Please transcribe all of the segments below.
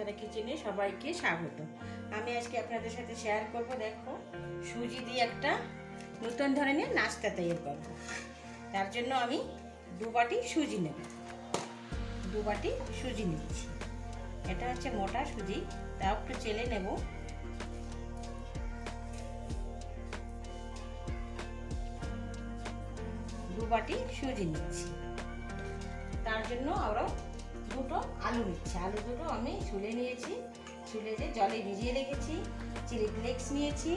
তারা কিচেনে সবাইকে স্বাগত। আমি আজকে আপনাদের সাথে শেয়ার করব, দেখো, সুজি দিয়ে একটা নতুন ধরনের নাস্তা তৈরি করব। তার জন্য আমি দু বাটি সুজি নেব। দু বাটি সুজি নিচ্ছি এটা হচ্ছে মোটা সুজি, তাও একটু চেলে নেব। দু বাটি সুজি নিচ্ছি তার জন্য আরও দুটো আলু নিচ্ছি আলু দুটো আমি ছুলে নিয়েছি। ছুলে যে জলে ভিজিয়ে রেখেছি, চিলি ফ্লেক্স নিয়েছি,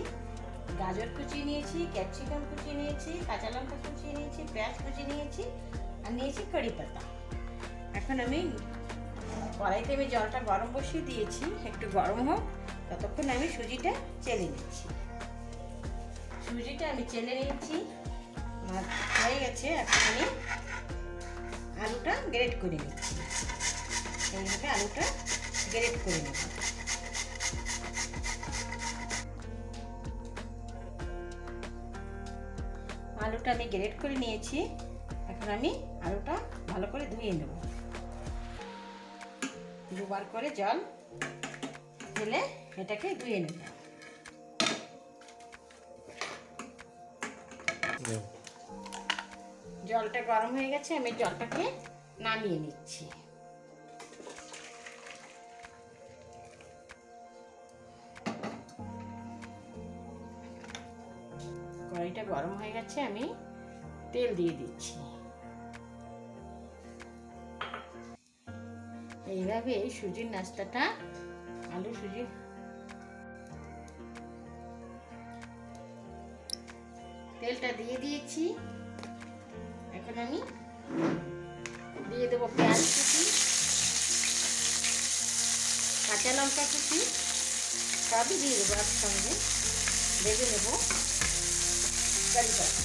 গাজর কুচি নিয়েছি, ক্যাপসিকাম কুচি নিয়েছি, কাঁচা লঙ্কা কুচি নিয়েছি, পেঁয়াজ কুচি নিয়েছি, আর নিয়েছি কারি পাতা। এখন আমি কড়াইতে আমি জলটা গরম বসিয়ে দিয়েছি, একটু গরম হোক, ততক্ষণ আমি সুজিটা চেলে নিচ্ছি। সুজিটা আমি চেলে নিয়েছি হয়ে গেছে, এখন আমি আলুটা গ্রেট করে নিচ্ছি এইভাবে আলুটা গ্রেট করে নেব। আলুটা আমি গ্রেট করে নিয়েছি। এখন আমি আলুটা ভালো করে ধুয়ে নেব। দুবার করে জল ঢেলে এটাকে ধুয়ে নেব। জলটা গরম হয়ে গেছে, আমি জলটাকে নামিয়ে নিচ্ছি। কড়াইটা গরম হয়ে গেছে, আমি তেল দিয়ে দিচ্ছি। এইভাবে সুজির নাস্তাটা, আলু সুজি তেলটা দিয়ে দিয়েছি। এখন আমি দিয়ে দেবো পেঁয়াজ কুচি, কাঁচা লঙ্কা কুচি, সবই দিয়ে দেবো একসঙ্গে। ভেজে নেব। কারি পাতা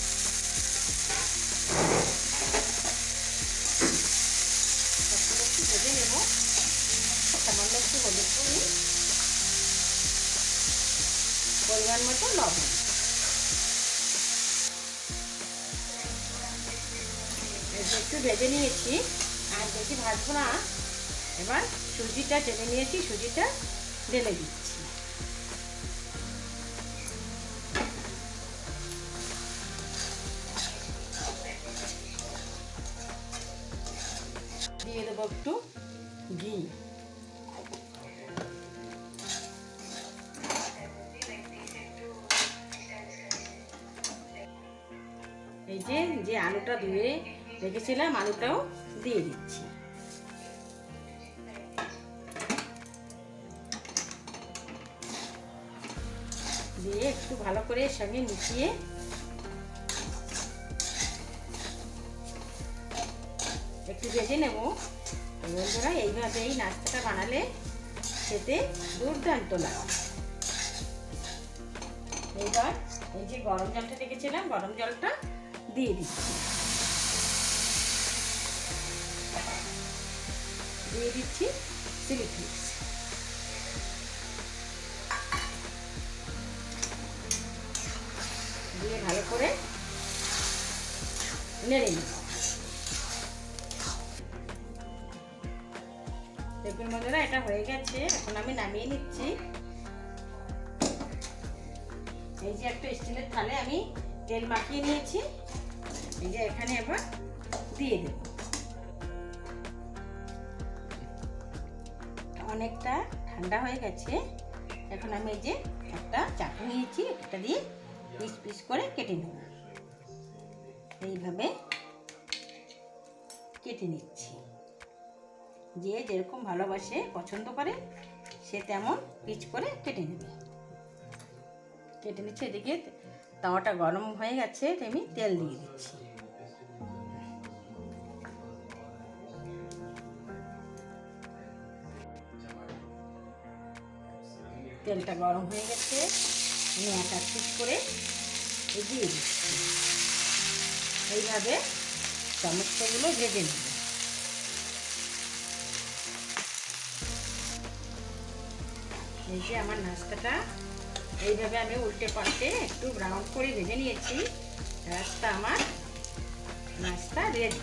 সবগুলো একটু ভেজে নেব। সামান্য একটু হলুদ পরিমাণ মতো লবণ। একটু ভেজে নিয়েছি। আর বেশি ভাজবো না। এবার সুজিটা টেনে নিয়েছি, সুজিটা ঢেলে দিচ্ছি। দিয়ে দেবো একটু ঘি। এই যে যে আলুটা ধুয়ে রেখেছিলাম, আলুটাও দিয়ে দিচ্ছি। দিয়ে একটু ভালো করে সঙ্গে মিশিয়ে একটু ভেজে নেব। বন্ধুরা, এইভাবে এই নাস্তাটা বানালে খেতে দুর্দান্ত লাগে। এইবার এই যে গরম জলটা রেখেছিলাম, গরম জলটা দিয়ে দিচ্ছি। দিয়ে দিচ্ছি চিলি ফ্লেক্স। দিয়ে ভালো করে নেড়ে নিব। দেখুন বন্ধুরা, এটা হয়ে গেছে। এখন আমি নামিয়ে নিচ্ছি। এই যে একটা স্টিলের থালে আমি তেল মাখিয়ে নিয়েছি। এই যে এখানে এবার দিয়ে দেব। অনেকটা ঠান্ডা হয়ে গেছে। এখন আমি যে একটা চাকু নিয়েছি এটা দিয়ে পিস পিস করে কেটে নেব। এইভাবে কেটে নিচ্ছি। যে যেরকম ভালোবাসে, পছন্দ করে, সে তেমন পিচ করে কেটে নেবে। কেটে নিচ্ছে, এদিকে তাওয়াটা গরম হয়ে গেছে আমি তেল দিয়ে দিচ্ছি। তেলটা গরম হয়ে গেছে। আমি এক এক করে দিয়ে দিচ্ছি। এইভাবে সমস্তগুলো ভেজে নেব। এই যে আমার নাস্তাটা, এইভাবে আমি উল্টে পাল্টে একটু ব্রাউন করে ভেজে নিয়েছি। রাস্তা আমার নাস্তা রেডি